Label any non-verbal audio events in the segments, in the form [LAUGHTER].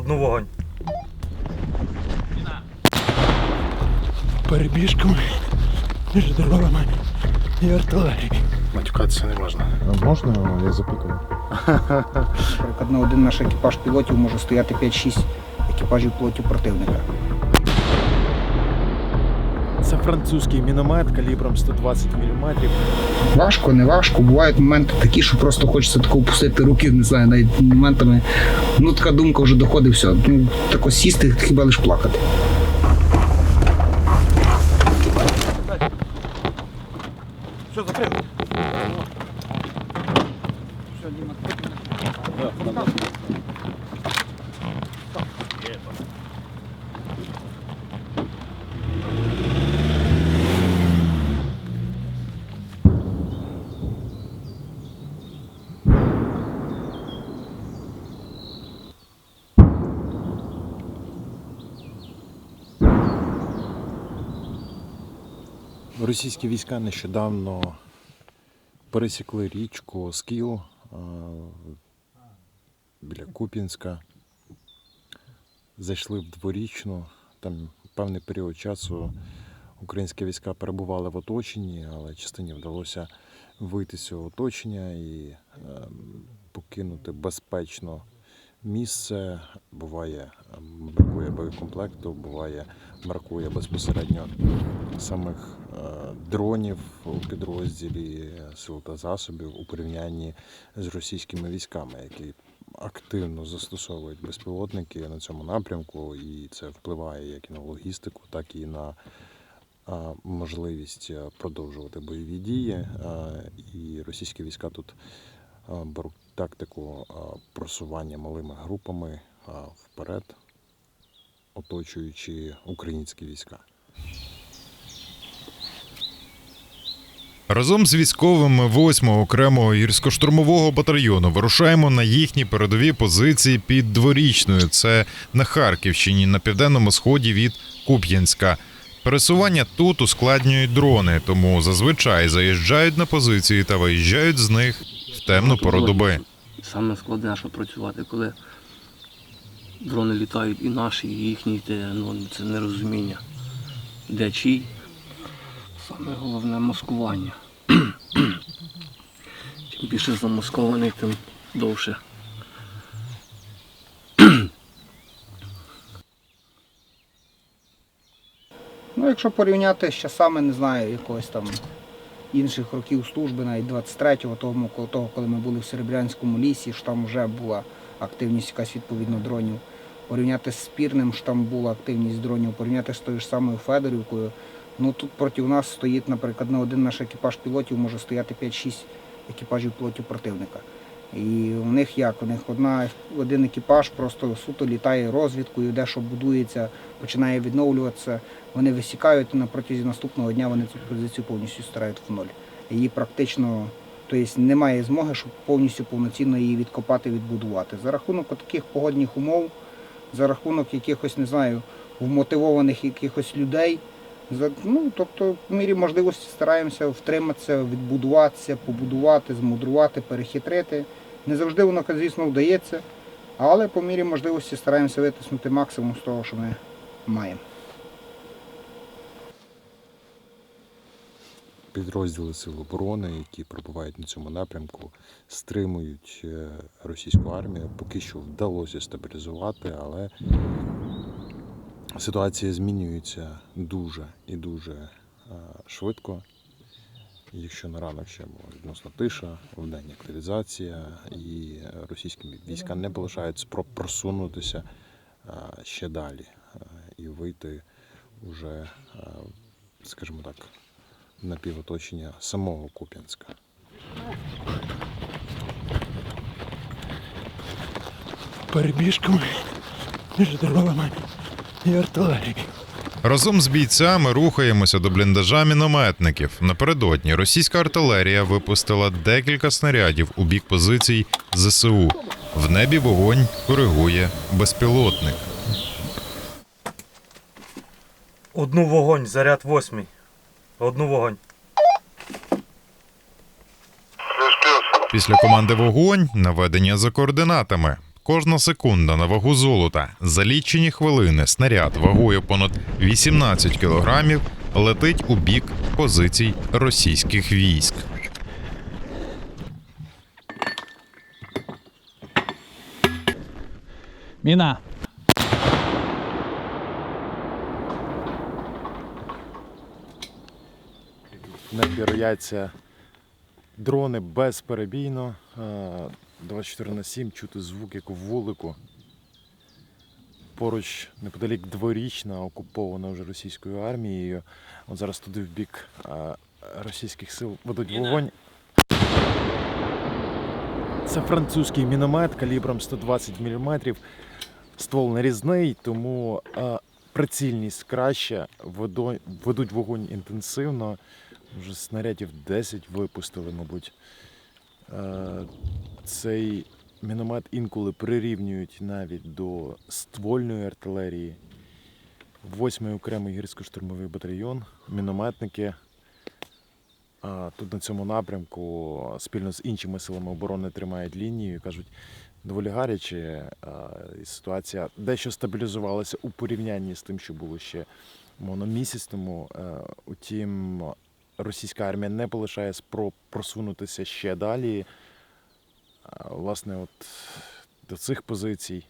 Одну вогонь. перебіжками між дорогами і артилерією. Матюкатися не можна. Можна, я запитую? Наприклад, на один наш екіпаж пілотів може стояти 5-6 екіпажів пілотів противника. Французький міномет калібром 120 мм. Важко, не важко. Бувають моменти такі, що просто хочеться тако опустити руки, не знаю, навіть моментами. Ну така думка вже доходить, все. Ну, тако сісти, хіба лиш плакати. Що закрив? Російські війська нещодавно пересікли річку Скіл біля Куп'янська, зайшли в дворічну. Там певний період часу українські війська перебували в оточенні, але частині вдалося вийти з цього оточення і ем, покинути безпечно місце. Буває, бракує боєкомплекту, буває, бракує безпосередньо самих е, дронів у підрозділі сил та засобів у порівнянні з російськими військами, які активно застосовують безпілотники на цьому напрямку, і це впливає як і на логістику, так і на можливість е, продовжувати бойові дії. Е, І російські війська тут е, беруть тактику е, просування малими групами е, вперед, оточуючи українські війська. Разом з військовими 8-го окремого гірсько-штурмового батальйону вирушаємо на їхні передові позиції під дворічною. Це на Харківщині, на південному сході від Куп'янська. Пересування тут ускладнюють дрони, тому зазвичай заїжджають на позиції та виїжджають з них в темну пору доби. Саме складне, що працювати, коли дрони літають і наші, і їхні, те, ну, це нерозуміння. Де чий. Саме головне маскування. [CLEARS THROAT] Чим більше замаскований, тим довше. Ну, якщо порівняти з часами, не знаю, якогось там інших років служби, навіть 23-го, того, коли- ми були в Серебрянському лісі, що там вже була активність якась відповідно дронів. Порівняти з спірним, що там була активність дронів, порівняти з тою ж самою Федорівкою. Ну тут проти нас стоїть, наприклад, на один наш екіпаж пілотів може стояти 5-6 екіпажів пілотів противника. І у них як? У них одна, один екіпаж просто суто літає розвідкою, де що будується, починає відновлюватися. Вони висікають і на протязі наступного дня вони цю позицію повністю стирають в ноль. Її практично, тобто немає змоги, щоб повністю повноцінно її відкопати, відбудувати. За рахунок таких погодних умов, за рахунок якихось, не знаю, вмотивованих якихось людей. Ну, тобто, в мірі можливості стараємося втриматися, відбудуватися, побудувати, змудрувати, перехитрити. Не завжди воно, звісно, вдається, але по мірі можливості стараємося витиснути максимум з того, що ми маємо. підрозділи Сил оборони, які перебувають на цьому напрямку, стримують е, російську армію. Поки що вдалося стабілізувати, але ситуація змінюється дуже і дуже е, швидко. Якщо на ранок ще була відносно тиша, вдень активізація, і російські війська не полишають спроб просунутися е, ще далі е, і вийти уже, скажімо так, напівоточення самого Куп'янська. Перебіжками між дорогами і артилерією. Разом з бійцями рухаємося до бліндажа мінометників. Напередодні російська артилерія випустила декілька снарядів у бік позицій ЗСУ. В небі вогонь коригує безпілотник. Одну вогонь, заряд восьмий. Одну вогонь. Після команди вогонь наведення за координатами. Кожна секунда на вагу золота. За лічені хвилини снаряд вагою понад 18 кілограмів летить у бік позицій російських військ. Міна. Небі дрони безперебійно. Е, 24 на 7 чути звук, як у вулику. Поруч неподалік дворічна, окупована вже російською армією. От зараз туди в бік російських сил ведуть вогонь. Це французький міномет калібром 120 мм. Ствол нарізний, тому прицільність краща, ведуть вогонь інтенсивно. Вже снарядів 10 випустили, мабуть. Е, Цей міномет інколи прирівнюють навіть до ствольної артилерії. Восьмий окремий гірсько-штурмовий батальйон, мінометники. Тут на цьому напрямку спільно з іншими силами оборони тримають лінію і кажуть, доволі гаряче. а, Ситуація дещо стабілізувалася у порівнянні з тим, що було ще місяць тому. Е, Утім, російська армія не полишає спроб просунутися ще далі. Власне, от до цих позицій.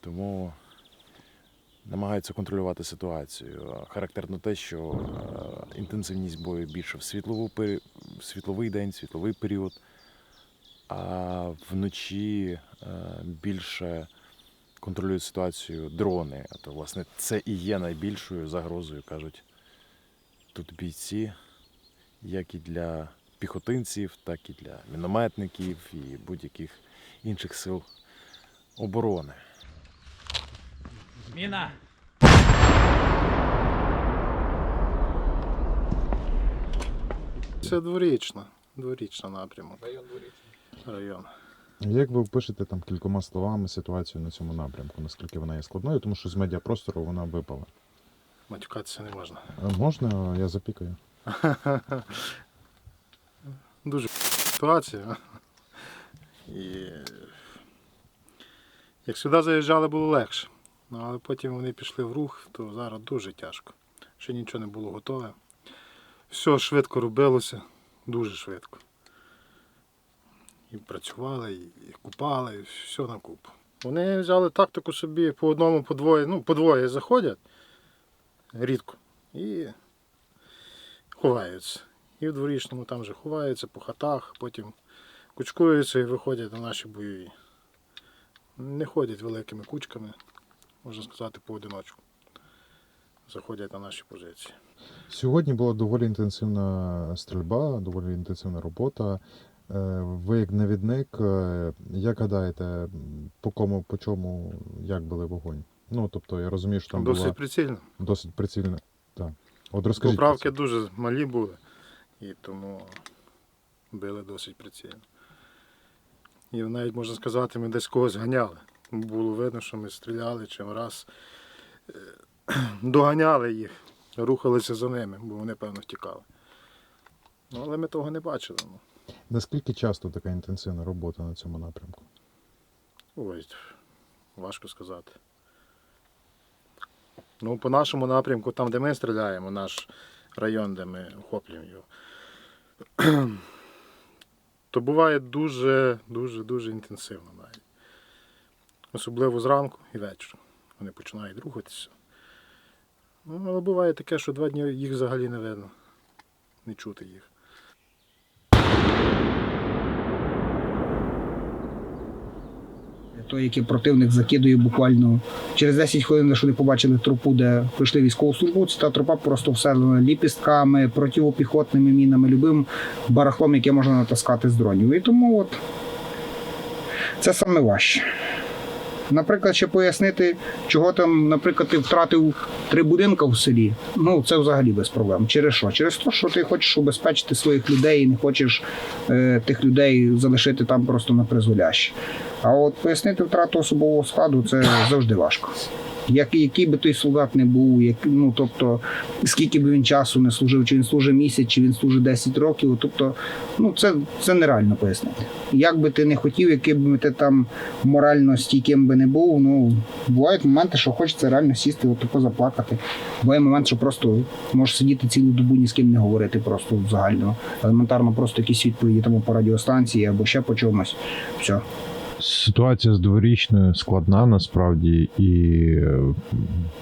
Тому намагаються контролювати ситуацію. Характерно те, що е, інтенсивність бою більше в, світлову, пері- світловий день, світловий період, а вночі е, більше контролюють ситуацію дрони. А то, власне, це і є найбільшою загрозою, кажуть тут бійці, як і для піхотинців, так і для мінометників і будь-яких інших сил оборони. Міна. Це дворічна, дворічна напрямок. Район дворічний. Район. Як ви опишете там кількома словами ситуацію на цьому напрямку? Наскільки вона є складною, тому що з медіапростору вона випала. Матюкатися не можна. А Можна, я запікаю. [LAUGHS] Дуже ситуація. І як сюди заїжджали, було легше. Ну, але потім вони пішли в рух, то зараз дуже тяжко. Ще нічого не було готове. Все швидко робилося, дуже швидко. І працювали, і купали, і все на купу. Вони взяли тактику собі по одному, по двоє, ну, по двоє заходять рідко. І ховаються. І в дворічному там вже ховаються по хатах, потім кучкуються і виходять на наші бойові. Не ходять великими кучками, можна сказати, поодиночку. Заходять на наші позиції. Сьогодні була доволі інтенсивна стрільба, доволі інтенсивна робота. Е, Ви як навідник, е, як гадаєте, по кому, по чому, як були вогонь? Ну, тобто, я розумію, що там Досить була прицільно. досить прицільна. Так. От розкажіть. Поправки дуже малі були, і тому били досить прицільно. І навіть можна сказати, ми десь когось ганяли. Було видно, що ми стріляли чим раз е, [CLEARS THROAT] доганяли їх, рухалися за ними, бо вони, певно, втікали. Ну, але ми того не бачили. Ну. Наскільки часто така інтенсивна робота на цьому напрямку? Ой, важко сказати. Ну, по нашому напрямку, там, де ми стріляємо, наш район, де ми охоплюємо його, [CLEARS THROAT] то буває дуже, дуже, дуже інтенсивно навіть. Особливо зранку і ввечері. Вони починають рухатися. Ну, але буває таке, що два дні їх взагалі не видно, не чути їх. Той, який противник закидує буквально через 10 хвилин, що не побачили трупу, де прийшли військовослужбовці, та трупа просто вселена ліпістками, противопіхотними мінами, любим барахлом, яке можна натаскати з дронів. І тому от це саме важче. Наприклад, ще пояснити, чого там, наприклад, ти втратив три будинки в селі. Ну, це взагалі без проблем. Через що? Через те, що ти хочеш убезпечити своїх людей і не хочеш е, тих людей залишити там просто на призволяще. А от пояснити втрату особового складу це завжди важко. Як, який би той солдат не був, як, ну, тобто, скільки би він часу не служив, чи він служив місяць, чи він служив 10 років. Тобто, ну, це, це нереально пояснити. Як би ти не хотів, яким би ти там морально стійким би не був, ну, бувають моменти, що хочеться реально сісти, отако заплакати. Буває момент, що просто можеш сидіти цілу добу ні з ким не говорити, просто загально. Елементарно просто якісь відповіді там по радіостанції або ще по чомусь. Все. Ситуація з дворічною складна насправді, і е,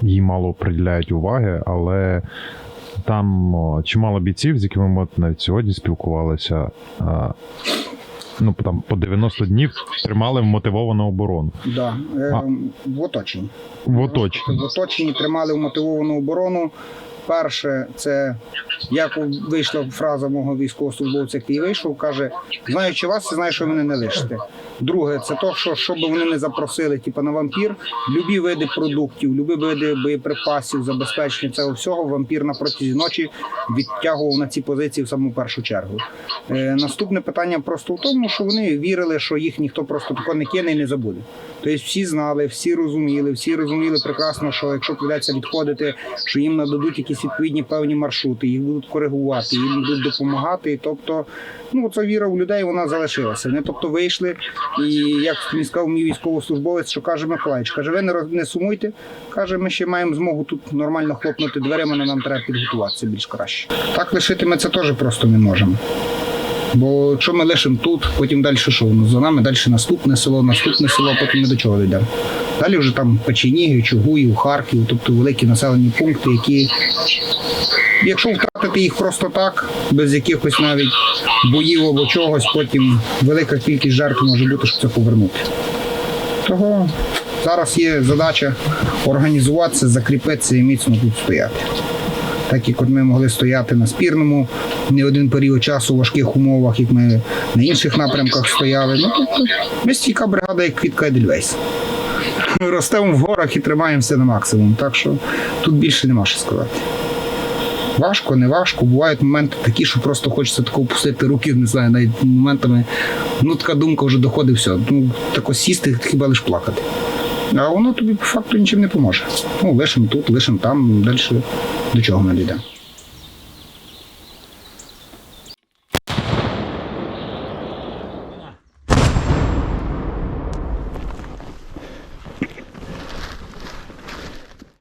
їй мало приділяють уваги, але там чимало бійців, з якими ми навіть сьогодні спілкувалися. Ну, там по 90 днів тримали вмотивовану оборону Да. Е, А. в оточенні. в оточенні. В оточенні тримали вмотивовану оборону. Перше, це як вийшла фраза мого військовослужбовця, який вийшов, каже: знаючи вас, знаю, що ви мене не лишите. Друге, це то, що що би вони не запросили, типу на вампір, любі види продуктів, любі види боєприпасів, забезпечення цього всього, вампір на протязі ночі відтягував на ці позиції в саму першу чергу. Е, наступне питання просто в тому, що вони вірили, що їх ніхто просто тако не кине і не забуде. Тобто всі знали, всі розуміли, всі розуміли прекрасно, що якщо прийдеться відходити, що їм нададуть якісь відповідні певні маршрути, їх будуть коригувати, їм будуть допомагати. Тобто, ну ця віра у людей вона залишилася. Вони тобто вийшли, і як мені сказав мій військовослужбовець, що каже Миколаївич, каже, ви не не сумуйте. Каже, ми ще маємо змогу тут нормально хлопнути дверима, але нам треба підготуватися більш краще. Так лишити ми це теж просто не можемо. Бо якщо ми лишимо тут, потім далі що? Ну, за нами далі наступне село, наступне село, потім ми до чого дійдемо. Далі вже там Печенігів, Чугуїв, Харків, тобто великі населені пункти, які, якщо втратити їх просто так, без якихось навіть боїв або чогось, потім велика кількість жертв може бути, щоб це повернути. Того зараз є задача організуватися, закріпитися і міцно тут стояти так як от ми могли стояти на спірному не один період часу у важких умовах, як ми на інших напрямках стояли. Ну, тобто, ми стійка бригада, як квітка Едельвейс. Ростемо в горах і тримаємося на максимум. Так що тут більше нема що сказати. Важко, не важко. Бувають моменти такі, що просто хочеться тако опустити руки, не знаю, навіть моментами. Ну, така думка вже доходить, все. Ну, тако сісти, хіба лиш плакати. А воно тобі по факту нічим не поможе. Ну, лишимо тут, лишимо там, далі до чого ми дійдемо.